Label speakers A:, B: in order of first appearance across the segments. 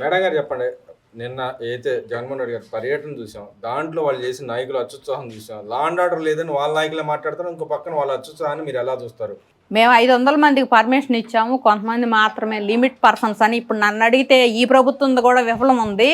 A: Madam గారు చెప్పండి. నిన్న అయితే జగన్మోహన్ రెడ్డి గారి పర్యటన చూసాం దాంట్లో వాళ్ళు చేసిన నాయకులు అత్యుత్సాహం చూసాం. లా అండ్ ఆర్డర్ లేదని వాళ్ళ నాయకులే మాట్లాడతారు ఇంకో పక్కన వాళ్ళ అత్యుత్సాహాన్ని మీరు ఎలా చూస్తారు?
B: మేము ఐదు వందల మందికి పర్మిషన్ ఇచ్చాము. కొంతమంది మాత్రమే లిమిట్ పర్సన్స్ అని ఇప్పుడు నన్ను అడిగితే ఈ ప్రభుత్వం కూడా విఫలం ఉంది.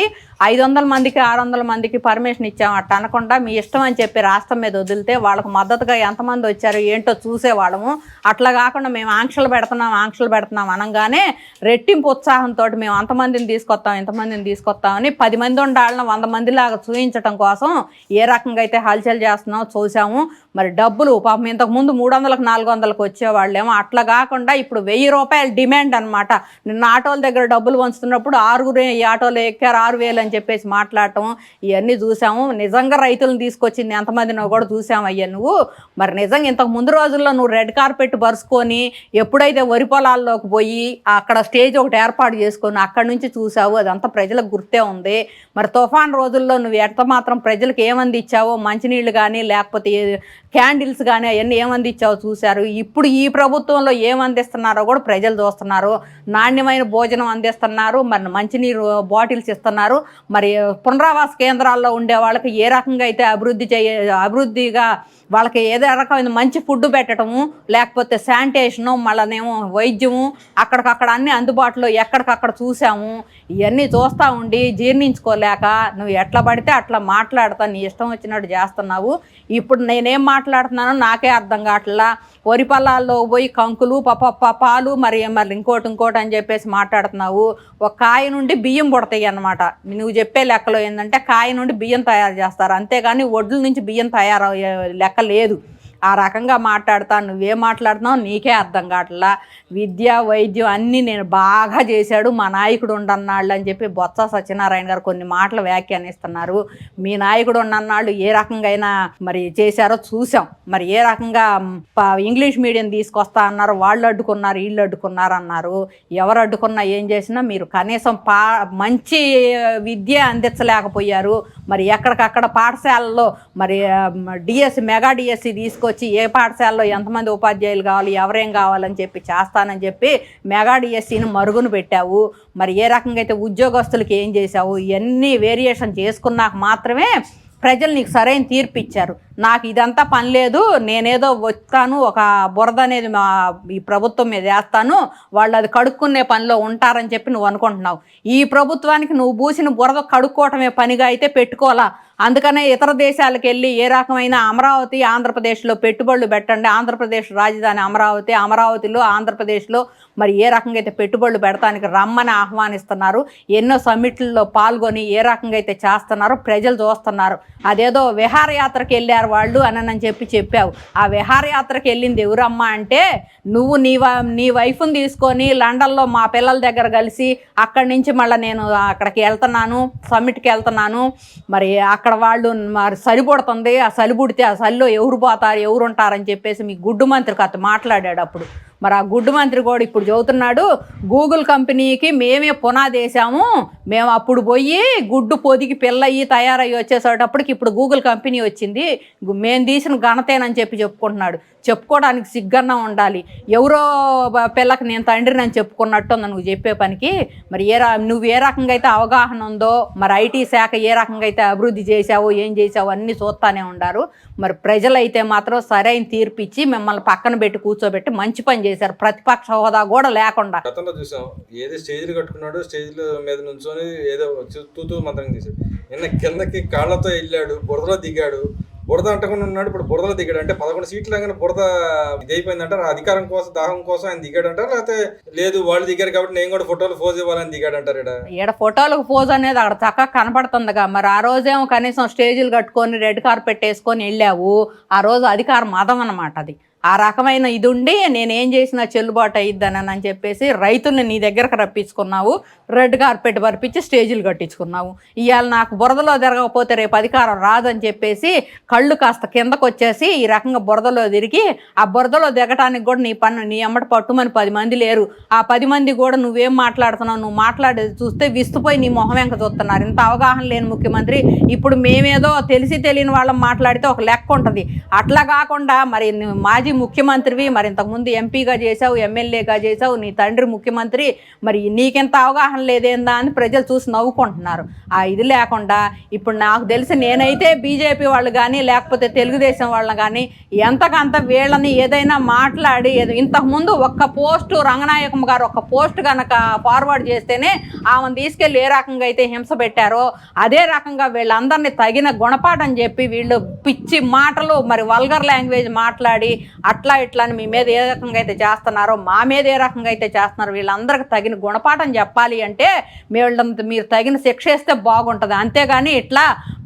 B: ఐదు వందల మందికి ఆరు వందల మందికి పర్మిషన్ ఇచ్చాము. అట్ట అనకుండా మీ ఇష్టం అని చెప్పి రాష్ట్రం మీద వదిలితే వాళ్ళకు మద్దతుగా ఎంతమంది వచ్చారు ఏంటో చూసేవాళ్ళము. అట్లా కాకుండా మేము ఆంక్షలు పెడుతున్నాం ఆంక్షలు పెడుతున్నాం అనగానే రెట్టింపు ఉత్సాహంతో మేము అంతమందిని తీసుకొస్తాం ఇంతమందిని తీసుకొస్తామని పది మంది ఉండాలని వంద మందిలాగా చూపించడం కోసం ఏ రకంగా అయితే హల్చల్ చేస్తున్నామో చూసాము మరి డబ్బులు పాపం ఇంతకుముందు మూడు వందలకు నాలుగు వందలకు వచ్చేవాళ్ళేమో. అట్లా కాకుండా ఇప్పుడు వెయ్యి రూపాయల డిమాండ్ అనమాట నిన్న ఆటోల దగ్గర డబ్బులు పంచుతున్నప్పుడు ఆరుగురు ఈ ఆటోలో ఎక్కారు ఆరు వేలు అని చెప్పేసి మాట్లాడటం ఇవన్నీ చూసాము. నిజంగా రైతులను తీసుకొచ్చింది ఎంతమందినో కూడా చూసాము అయ్యా నువ్వు. మరి నిజంగా ఇంతకు ముందు రోజుల్లో నువ్వు రెడ్ కార్పెట్ పరుచుకొని ఎప్పుడైతే వరి పొలాల్లోకి పోయి అక్కడ స్టేజ్ ఒకటి ఏర్పాటు చేసుకొని అక్కడి నుంచి చూసావు అదంతా ప్రజలకు గుర్తే ఉంది. మరి తుఫాన్ రోజుల్లో నువ్వు ఎంత మాత్రం ప్రజలకు ఏమంది ఇచ్చావో మంచినీళ్ళు కానీ లేకపోతే క్యాండిల్స్ కానీ అవన్నీ ఏమందిచ్చావో చూశారు? ఇప్పుడు ఈ ప్రభుత్వంలో ఏమందిస్తున్నారో కూడా ప్రజలు చూస్తున్నారు. నాణ్యమైన భోజనం అందిస్తున్నారు. మరి మంచినీరు బాటిల్స్ ఇస్తున్నారు. మరి పునరావాస కేంద్రాల్లో ఉండే వాళ్ళకి ఏ రకంగా అయితే అభివృద్ధి చేయ అభివృద్ధిగా వాళ్ళకి ఏదో రకమైన మంచి ఫుడ్ పెట్టడము లేకపోతే శానిటేషను మళ్ళనేమో వైద్యము అక్కడికక్కడ అన్ని అందుబాటులో ఎక్కడికక్కడ చూసాము ఇవన్నీ చూస్తూ ఉండి జీర్ణించుకోలేక నువ్వు ఎట్లా పడితే అట్లా మాట్లాడతా నీ ఇష్టం వచ్చినట్టు చేస్తున్నావు. ఇప్పుడు నేనేం మాట్లాడుతున్నానో నాకే అర్థం కావట్లా. వరి పొలాల్లో పోయి కంకులు పప పాలు మరి మరి ఇంకోటి ఇంకోటి అని చెప్పేసి మాట్లాడుతున్నావు. ఒక కాయ నుండి బియ్యం పుడతాయి అన్నమాట. నువ్వు చెప్పే లెక్కలో ఏంటంటే కాయ నుండి బియ్యం తయారు చేస్తారు. అంతేగాని ఒడ్ల నుంచి బియ్యం తయారయ్యే లెక్క లేదు. ఆ రకంగా మాట్లాడతా నువ్వేం మాట్లాడుతున్నావు నీకే అర్థం కావట్లా. విద్య వైద్యం అన్నీ నేను బాగా చేశాడు మా నాయకుడు ఉండన్నాళ్ళు అని చెప్పి బొత్స సత్యనారాయణ గారు కొన్ని మాటలు వ్యాఖ్యానిస్తున్నారు. మీ నాయకుడు ఉన్నన్నాళ్ళు ఏ రకంగా అయినా మరి చేశారో చూసాం మరి ఏ రకంగా ఇంగ్లీష్ మీడియం తీసుకొస్తా అన్నారు వాళ్ళు అడ్డుకున్నారు వీళ్ళు అడ్డుకున్నారు అన్నారు. ఎవరు అడ్డుకున్నా ఏం చేసినా మీరు కనీసం పా మంచి విద్య అందించలేకపోయారు. మరి ఎక్కడికక్కడ పాఠశాలలో మరి డిఎస్సి మెగా డిఎస్సి తీసుకొచ్చి ఏ పాఠశాలలో ఎంతమంది ఉపాధ్యాయులు కావాలి ఎవరేం కావాలని చెప్పి చేస్తానని చెప్పి మెగా డిఎస్సిని మరుగున పెట్టావు. మరి ఏ రకంగా అయితే ఉద్యోగస్తులకి ఏం చేశావు? ఇవన్నీ వేరియేషన్ చేసుకున్నాక మాత్రమే ప్రజలు నీకు సరైన తీర్పు ఇచ్చారు. నాకు ఇదంతా పని లేదు నేనేదో వస్తాను ఒక బురద అనేది మా ఈ ప్రభుత్వం మీద వేస్తాను వాళ్ళు అది కడుక్కునే పనిలో ఉంటారని చెప్పి నువ్వు అనుకుంటున్నావు. ఈ ప్రభుత్వానికి నువ్వు పూసిన బురద కడుక్కోవటమే పనిగా అయితే పెట్టుకోవాలా? అందుకనే ఇతర దేశాలకు వెళ్ళి ఏ రకమైన అమరావతి ఆంధ్రప్రదేశ్లో పెట్టుబడులు పెట్టండి. ఆంధ్రప్రదేశ్ రాజధాని అమరావతి అమరావతిలో ఆంధ్రప్రదేశ్లో మరి ఏ రకంగా అయితే పెట్టుబడులు పెడతానికి రమ్మని ఆహ్వానిస్తున్నారు ఎన్నో సమ్మిట్లలో పాల్గొని ఏ రకంగా అయితే చేస్తున్నారో ప్రజలు చూస్తున్నారు. అదేదో విహారయాత్రకు వెళ్ళారు వాళ్ళు అని అని చెప్పి చెప్పావు. ఆ విహారయాత్రకు వెళ్ళింది ఎవరమ్మా అంటే నువ్వు నీ నీ వైఫ్ని తీసుకొని లండన్లో మా పిల్లల దగ్గర కలిసి అక్కడి నుంచి మళ్ళీ నేను అక్కడికి వెళ్తున్నాను సమ్మిట్కి వెళ్తున్నాను. మరి అక్కడ వాళ్ళు మరి సరిపడుతుంది ఆ సలిపుడితే ఆ సలిలో ఎవరు పోతారు ఎవరు ఉంటారని చెప్పేసి మీ గుడ్డు మంత్రి కథ మాట్లాడాడు అప్పుడు. మరి ఆ గుడ్డు మంత్రి కూడా ఇప్పుడు చదువుతున్నాడు. గూగుల్ కంపెనీకి మేమే పునాది వేసాము. మేము అప్పుడు పోయి గుడ్డు పొదిగి పిల్లయ్యి తయారయ్యి వచ్చేసేటప్పటికి ఇప్పుడు గూగుల్ కంపెనీ వచ్చింది. మేము తీసిన ఘనతేనని చెప్పి చెప్పుకుంటున్నాడు. చెప్పుకోవడానికి సిగ్గన్నా ఉండాలి. ఎవరో పిల్లకి నేను తండ్రిని అని చెప్పుకున్నట్టు ఉంది నువ్వు చెప్పే పనికి? మరి ఏ రా నువ్వు ఏ రకంగా అయితే అవగాహన ఉందో మరి ఐటీ శాఖ ఏ రకంగా అయితే అభివృద్ధి చేశావో ఏం చేశావో అన్నీ చూస్తానే ఉండారు. మరి ప్రజలైతే మాత్రం సరైన తీర్పు ఇచ్చి మిమ్మల్ని పక్కన పెట్టి కూర్చోబెట్టి మంచి పని చేశారు. ప్రతిపక్ష హోదా కూడా లేకుండా.
A: గతంలో చూసాం ఏదో స్టేజ్లు కట్టుకున్నాడు స్టేజ్ల మీద నుంచొని ఏదో చూ- తూతూ మంత్రం తీశాడు. నిన్న కిందకి కాళ్ళతో వెళ్ళాడు బురదలో దిగాడు బురద అంటకుండా ఉన్నాడు. ఇప్పుడు బురదలో దిగాడు. అంటే పదకొండు సీట్లు కానీ బురద ఇదైపోయిందంటారు. అధికారం కోసం దాహం కోసం ఆయన దిగాడంటారు? లేకపోతే లేదు వాళ్ళు దిగారు కాబట్టి నేను కూడా ఫోటోలు ఫోజ్ ఇవ్వాలని దిగాడంటారు ఈడ?
B: ఈడ ఫోటోలకు ఫోజ్ అనేది అక్కడ చక్కగా కనపడుతుందిగా. మరి ఆ రోజేమో కనీసం స్టేజీలు కట్టుకొని రెడ్ కార్పెట్ వేసుకొని వెళ్ళావు. ఆ రోజు అధికారం మదం అన్నమాట అది. ఆ రకమైన ఇది ఉండి నేను ఏం చేసినా చెల్లుబాటు అయ్యిద్దని అని చెప్పేసి రైతుల్ని నీ దగ్గరకు రప్పించుకున్నావు. Red carpet పరిపించి స్టేజీలు కట్టించుకున్నావు. ఇవాళ నాకు బురదలో తిరగకపోతే రేపు అధికారం రాదని చెప్పేసి కళ్ళు కాస్త కిందకు వచ్చేసి ఈ రకంగా బురదలో తిరిగి ఆ బురదలో దిగటానికి కూడా నీ పన్ను నీ ఎమ్మటి పట్టుమని పది మంది లేరు. ఆ పది మంది కూడా నువ్వేం మాట్లాడుతున్నావు? నువ్వు మాట్లాడేది చూస్తే విస్తుపోయి నీ మొహం వెంక చూస్తున్నారు. ఇంత అవగాహన లేని ముఖ్యమంత్రి ఇప్పుడు మేమేదో తెలిసి తెలియని వాళ్ళం మాట్లాడితే ఒక లెక్క ఉంటుంది. అట్లా కాకుండా మరి మాజీ ముఖ్యమంత్రివి మరి ఇంతకుముందు ఎంపీగా చేసావు ఎమ్మెల్యేగా చేసావు నీ తండ్రి ముఖ్యమంత్రి మరి నీకెంత అవగాహన లేదేందా అని ప్రజలు చూసి నవ్వుకుంటున్నారు. ఆ ఇది లేకుండా ఇప్పుడు నాకు తెలిసి నేనైతే బీజేపీ వాళ్ళు కానీ లేకపోతే తెలుగుదేశం వాళ్ళని కానీ ఎంతకంత వీళ్ళని ఏదైనా మాట్లాడి ఇంతకుముందు ఒక్క పోస్టు రంగనాయకం గారు ఒక్క పోస్ట్ కనుక ఫార్వర్డ్ చేస్తేనే ఆమెను తీసుకెళ్ళి ఏ రకంగా అయితే హింస పెట్టారో అదే రకంగా వీళ్ళందరినీ తగిన గుణపాఠం చెప్పి వీళ్ళు పిచ్చి మాటలు మరి వల్గర్ లాంగ్వేజ్ మాట్లాడి అట్లా ఇట్లా అని మీ మీద ఏ రకంగా అయితే చేస్తున్నారో మా మీద ఏ రకంగా అయితే చేస్తున్నారో వీళ్ళందరికీ తగిన గుణపాఠం చెప్పాలి అంటే వీళ్ళంత మీరు తగిన శిక్ష ఇస్తే బాగుంటుంది. అంతేగాని ఇట్లా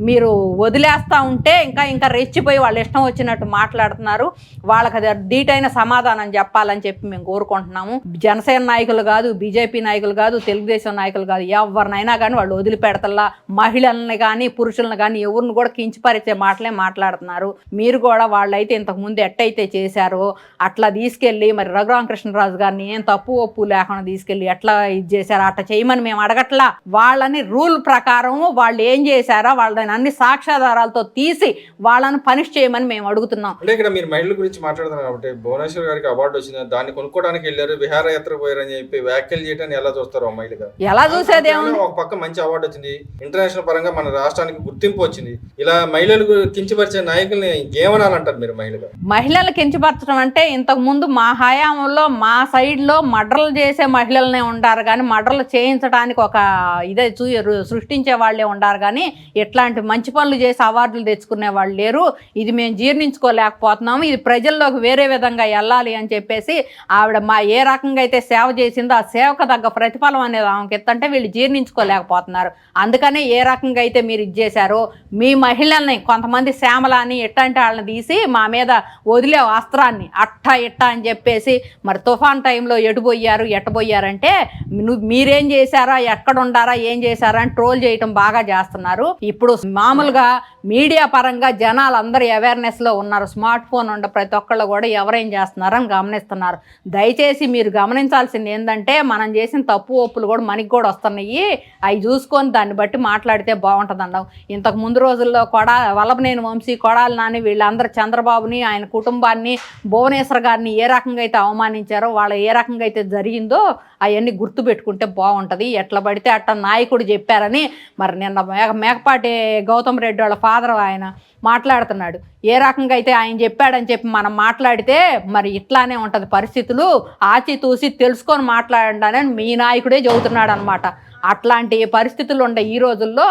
B: మీరు వదిలేస్తూ ఉంటే ఇంకా ఇంకా రెచ్చిపోయి వాళ్ళు ఇష్టం వచ్చినట్టు మాట్లాడుతున్నారు. వాళ్ళకి అది ధీటైన సమాధానం చెప్పాలని చెప్పి మేము కోరుకుంటున్నాము. జనసేన నాయకులు కాదు బీజేపీ నాయకులు కాదు తెలుగుదేశం నాయకులు కాదు ఎవరినైనా కానీ వాళ్ళు వదిలిపెడతల్లా మహిళల్ని కానీ పురుషులను కానీ ఎవరిని కూడా కించిపరిచే మాటలే మాట్లాడుతున్నారు. మీరు కూడా వాళ్ళైతే ఇంతకుముందు ఎట్టయితే చేసి చేశారో అట్లా తీసుకెళ్ళి మరి రఘురామకృష్ణరాజు గారిని ఏం తప్పు ఒప్పు లేకుండా తీసుకెళ్ళి ఎట్లా ఇది చేశారో అట్లా చేయమని మేము అడగట్లా. వాళ్ళని రూల్ ప్రకారం వాళ్ళు ఏం చేశారో వాళ్ళని అన్ని సాక్ష్యాధారాలతో తీసి వాళ్ళని పనిష్ చేయమని మేము అడుగుతున్నాం.
A: అంటే ఇక్కడ మీరు మహిళల గురించి మాట్లాడుతున్నారు కాబట్టి భువనేశ్వర్ గారికి అవార్డు వచ్చింది? దాన్ని కొనుక్కోవడానికి వెళ్ళారు విహారయాత్ర పోయారని చెప్పి వ్యాఖ్యలు చేయడాన్ని ఎలా చూస్తారు అమ్మాయిలుగా
B: ఎలా చూసేది
A: ఒక పక్క మంచి అవార్డు వచ్చింది. ఇంటర్నేషనల్ పరంగా మన రాష్ట్రానికి గుర్తింపు వచ్చింది. ఇలా మహిళలు కించపరిచే నాయకుల్ని ఏమనాలంటారు మీరు మహిళగా
B: మహిళలు కించపరచడం అంటే ఇంతకుముందు మా హయాంలో మా సైడ్లో మర్డర్లు చేసే మహిళలనే ఉండారు కానీ మర్డర్లు చేయించడానికి ఒక ఇదే చూ సృష్టించే వాళ్ళే ఉండారు కానీ ఇట్లాంటి మంచి పనులు చేసి అవార్డులు తెచ్చుకునే వాళ్ళు లేరు. ఇది మేము జీర్ణించుకోలేకపోతున్నాము. ఇది ప్రజల్లోకి వేరే విధంగా వెళ్ళాలి అని చెప్పేసి ఆవిడ మా ఏ రకంగా అయితే సేవ చేసిందో ఆ సేవకు తగ్గ ప్రతిఫలం అనేది ఆమెకి ఎత్తంటే వీళ్ళు జీర్ణించుకోలేకపోతున్నారు. అందుకనే ఏ రకంగా అయితే మీరు ఇది చేశారో మీ మహిళల్ని కొంతమంది శ్యామలని ఎట్లాంటి వాళ్ళని తీసి మా మీద వదిలే వస్త్రాన్ని అట్ట ఇట్ట అని చెప్పేసి మరి తుఫాన్ టైంలో ఎటుపోయారు ఎట్టబోయారంటే మీరేం చేశారా ఎక్కడ ఉండారా ఏం చేశారా అని ట్రోల్ చేయటం బాగా చేస్తున్నారు. ఇప్పుడు మామూలుగా మీడియా పరంగా జనాలు అందరూ అవేర్నెస్లో ఉన్నారు. స్మార్ట్ ఫోన్ ఉండే ప్రతి ఒక్కళ్ళు కూడా ఎవరేం చేస్తున్నారని గమనిస్తున్నారు. దయచేసి మీరు గమనించాల్సింది ఏంటంటే మనం చేసిన తప్పు ఒప్పులు కూడా మనకి కూడా వస్తున్నాయి. అవి చూసుకొని దాన్ని బట్టి మాట్లాడితే బాగుంటుందండం ఇంతకు ముందు రోజుల్లో కొడా వల్లభనేని వంశీ కొడాలి నాని వీళ్ళందరూ చంద్రబాబుని ఆయన కుటుంబాన్ని భువనేశ్వర్ గారిని ఏ రకంగా అయితే అవమానించారో వాళ్ళ ఏ రకంగా అయితే జరిగిందో అవన్నీ గుర్తుపెట్టుకుంటే బాగుంటుంది. ఎట్లా పడితే అట్ట నాయకుడు చెప్పారని మరి నిన్న మేక మేకపాటి గౌతమ్ రెడ్డి వాళ్ళ ఫాదర్ ఆయన మాట్లాడుతున్నాడు. ఏ రకంగా అయితే ఆయన చెప్పాడని చెప్పి మనం మాట్లాడితే మరి ఇట్లానే ఉంటుంది పరిస్థితులు. ఆచితూసి తెలుసుకొని మాట్లాడండి అని మీ నాయకుడే చెబుతున్నాడు అనమాట అట్లాంటి పరిస్థితులు ఉండే ఈ రోజుల్లో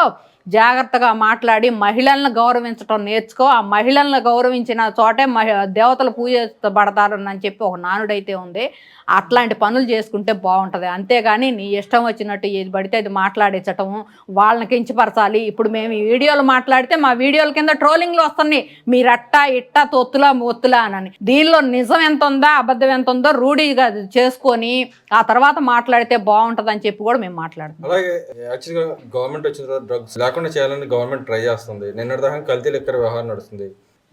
B: జాగ్రత్తగా మాట్లాడి మహిళలను గౌరవించడం నేర్చుకో. ఆ మహిళలను గౌరవించిన చోటే మహి దేవతలు పూజించబడతారని చెప్పి ఒక నానుడైతే ఉంది. అట్లాంటి పనులు చేసుకుంటే బాగుంటుంది. అంతేగాని నీ ఇష్టం వచ్చినట్టు ఏది పడితే అది మాట్లాడించటం వాళ్ళని కించపరచాలి. ఇప్పుడు మేము ఈ వీడియోలు మాట్లాడితే మా వీడియోల కింద ట్రోలింగ్లు వస్తున్నాయి. మీరట్టా ఇట్టా తొత్తులా మొత్తులా అని దీనిలో నిజం ఎంత ఉందా అబద్ధం ఎంత ఉందో రూఢీగా చేసుకొని ఆ తర్వాత మాట్లాడితే బాగుంటుంది అని చెప్పి కూడా మేము మాట్లాడతాం
A: అలాగే యాక్చువల్గా గవర్నమెంట్ వచ్చిన తర్వాత డ్రగ్స్ లేకుండా చేయాలని గవర్నమెంట్ ట్రై చేస్తుంది. నిన్నటిదాకా కల్తీ లెక్కర వ్యవహారం నడుస్తుంది.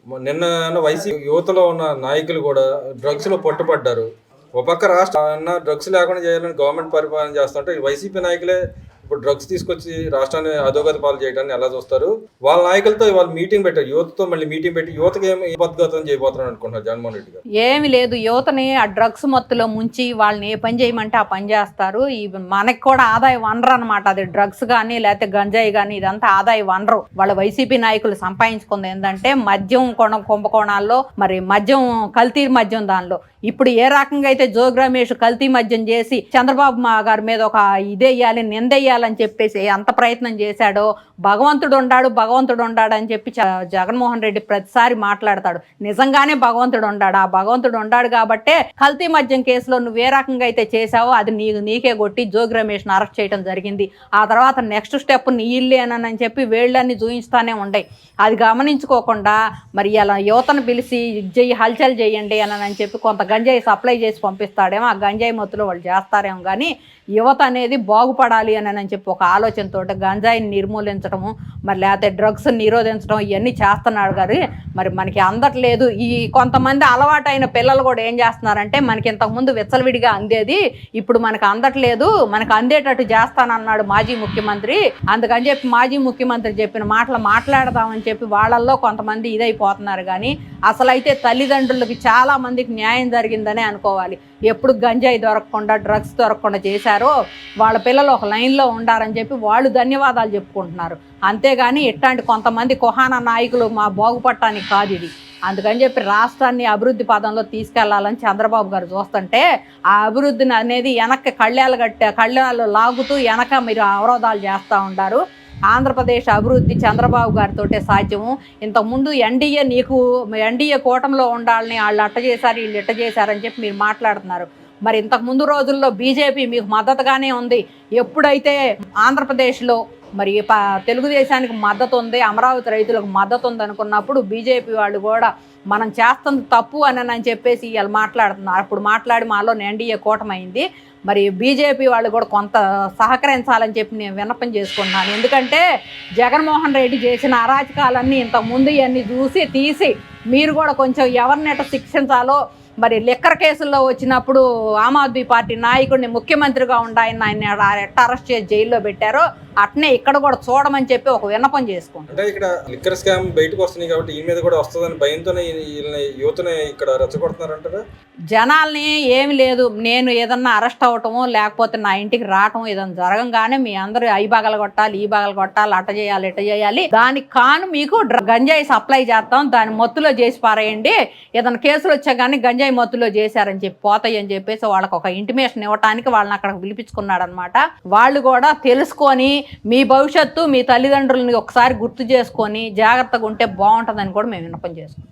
A: నిన్న వైసీపీ యువతలో ఉన్న నాయకులు కూడా డ్రగ్స్లో పట్టుపడ్డారు ఒక పక్క రాష్ట్ర డ్రగ్స్ లేకుండా చేయాలని గవర్నమెంట్ పరిపాలన చేస్తుంటే వైసీపీ నాయకులే ఇప్పుడు డ్రగ్స్ తీసుకొచ్చి రాష్ట్రాన్ని అధోగతి పాలు చేయడాన్ని ఎలా చూస్తారు? వాళ్ళ నాయకులతో వాళ్ళు మీటింగ్ పెట్టారు. యువతతో మళ్ళీ మీటింగ్ పెట్టి యువతకి ఏమి పద్ధగతం చేయబోతున్నారు అనుకుంటున్నారు జగన్మోహన్ రెడ్డి గారు?
B: ఏమి లేదు. యువతని ఆ డ్రగ్స్ మత్తులో ముంచి వాళ్ళని ఏ పని చేయమంటే ఆ పని చేస్తారు. ఈ మనకి కూడా ఆదాయ వనరు అనమాట అది డ్రగ్స్ కానీ లేకపోతే గంజాయి కానీ ఇదంతా ఆదాయ వనరు. వాళ్ళ వైసీపీ నాయకులు సంపాదించుకుంది ఏంటంటే మద్యం కొన కుంభకోణాల్లో మరి మద్యం కల్తీ మద్యం దానిలో. ఇప్పుడు ఏ రకంగా అయితే జోగి రమేష్ కల్తీ మద్యం చేసి చంద్రబాబు మా గారి మీద ఒక ఇదేయాలి చేయాలని చెప్పేసి అంత ప్రయత్నం చేశాడో భగవంతుడు ఉండాడు భగవంతుడు ఉండాడు అని చెప్పి చ- జగన్మోహన్ రెడ్డి ప్రతిసారి మాట్లాడతాడు. నిజంగానే భగవంతుడు ఉండాడు? ఆ భగవంతుడు ఉండాడు కాబట్టే కల్తీ మద్యం కేసులో నువ్వు ఏ రకంగా అయితే చేశావో అది నీ నీకే కొట్టి జోగి రమేష్ను అరెస్ట్ చేయడం జరిగింది. ఆ తర్వాత నెక్స్ట్ స్టెప్ నీ ఇల్లేనని చెప్పి వేళ్ళన్నీ చూయిస్తానే ఉండే అది గమనించుకోకుండా మరి ఇలా యువతను పిలిచి చెయ్యి హల్చల్ చేయండి అని చెప్పి కొంత గంజాయి సప్లై చేసి పంపిస్తాడేమో ఆ గంజాయి మొత్తులో వాళ్ళు చేస్తారేమో కానీ యువత అనేది బాగుపడాలి అని అని చేయాలని చెప్పి ఒక ఆలోచనతో గంజాయిని నిర్మూలించడము మరి లేకపోతే డ్రగ్స్ నిరోధించడం ఇవన్నీ చేస్తున్నాడు గారు. మరి మనకి అందట్లేదు. ఈ కొంతమంది అలవాటైన పిల్లలు కూడా ఏం చేస్తున్నారంటే మనకి ఇంతకుముందు విచ్చలవిడిగా అందేది ఇప్పుడు మనకు అందట్లేదు. మనకు అందేటట్టు చేస్తానన్నాడు మాజీ ముఖ్యమంత్రి. అందుకని చెప్పి మాజీ ముఖ్యమంత్రి చెప్పిన మాటలు మాట్లాడదామని చెప్పి వాళ్ళల్లో కొంతమంది ఇదైపోతున్నారు కానీ అసలైతే తల్లిదండ్రులకి చాలా మందికి న్యాయం జరిగిందనే అనుకోవాలి. ఎప్పుడు గంజాయి దొరకకుండా డ్రగ్స్ దొరకకుండా చేశారో వాళ్ళ పిల్లలు ఒక లైన్లో ఉండారని చెప్పి వాళ్ళు ధన్యవాదాలు చెప్పుకుంటున్నారు. అంతేగాని ఇట్లాంటి కొంతమంది కుహాన నాయకులు మా బాగుపడటానికి కాదు ఇది. అందుకని చెప్పి రాష్ట్రాన్ని అభివృద్ధి పదంలో తీసుకెళ్ళాలని చంద్రబాబు గారు చూస్తుంటే ఆ అభివృద్ధిని అనేది వెనక్కి కళ్యాలు కట్టే కళ్యాలు లాగుతూ వెనక మీరు అవరోధాలు చేస్తూ ఉంటారు ఆంధ్రప్రదేశ్ అభివృద్ధి చంద్రబాబు గారితో సాధ్యము. ఇంతకుముందు ఎన్డీఏ నీకు ఎన్డీఏ కూటమిలో ఉండాలని వాళ్ళు అట్ట చేశారు వీళ్ళు ఇట్ట చేశారని చెప్పి మీరు మాట్లాడుతున్నారు. మరి ఇంతకు ముందు రోజుల్లో బీజేపీ మీకు మద్దతుగానే ఉంది. ఎప్పుడైతే ఆంధ్రప్రదేశ్లో మరి ప తెలుగుదేశానికి మద్దతు ఉంది అమరావతి రైతులకు మద్దతు ఉంది అనుకున్నప్పుడు బీజేపీ వాళ్ళు కూడా మనం చేస్తుంది తప్పు అని అని చెప్పేసి వీళ్ళు మాట్లాడుతున్నారు. అప్పుడు మాట్లాడి మాలో ఎన్డీఏ కూటమైంది. మరి బీజేపీ వాళ్ళు కూడా కొంత సహకరించాలని చెప్పి నేను విన్నపం చేసుకుంటున్నాను. ఎందుకంటే జగన్మోహన్ రెడ్డి చేసిన అరాచకాలన్నీ ఇంతకుముందు ఇవన్నీ చూసి తీసి మీరు కూడా కొంచెం ఎవరినెట శిక్షించాలో మరి లిక్కర్ కేసుల్లో వచ్చినప్పుడు ఆమ్ ఆద్మీ పార్టీ నాయకుడిని ముఖ్యమంత్రిగా ఉండాయని ఆయన ఎట్ట అరెస్ట్ చేసి జైల్లో పెట్టారో అట్నే ఇక్కడ కూడా చూడమని చెప్పి ఒక విన్నపం చేసుకోండి
A: అంటే ఇక్కడ లిక్కర్ స్కామ్ బయటకు వస్తున్నాయి కాబట్టి ఈ మీద కూడా వస్తుందని భయంతోనే వీళ్ళని యువతని ఇక్కడ రెచ్చగొడుతున్నారంటారా?
B: జనాల్ని ఏమి లేదు నేను ఏదన్నా అరెస్ట్ అవటము లేకపోతే నా ఇంటికి రావటం ఏదన్నా జరగంగానే మీ అందరూ ఈ బాగలు కొట్టాలి ఈ బాగలు కొట్టాలి అట్ట చేయాలి ఇట్ట చేయాలి. దానికి కాను మీకు గంజాయి సప్లై చేస్తాం దాని మత్తులో చేసి పారేయండి. ఏదైనా కేసులు వచ్చా కానీ గంజాయి మత్తులో చేశారని చెప్పి పోతాయి అని చెప్పేసి వాళ్ళకి ఒక ఇంటిమేషన్ ఇవ్వటానికి వాళ్ళని అక్కడ పిలిపించుకున్నాడు అనమాట వాళ్ళు కూడా తెలుసుకొని మీ భవిష్యత్తు మీ తల్లిదండ్రులని ఒకసారి గుర్తు చేసుకొని జాగ్రత్తగా ఉంటే బాగుంటుందని కూడా మేము విన్నపం చేసుకున్నాం.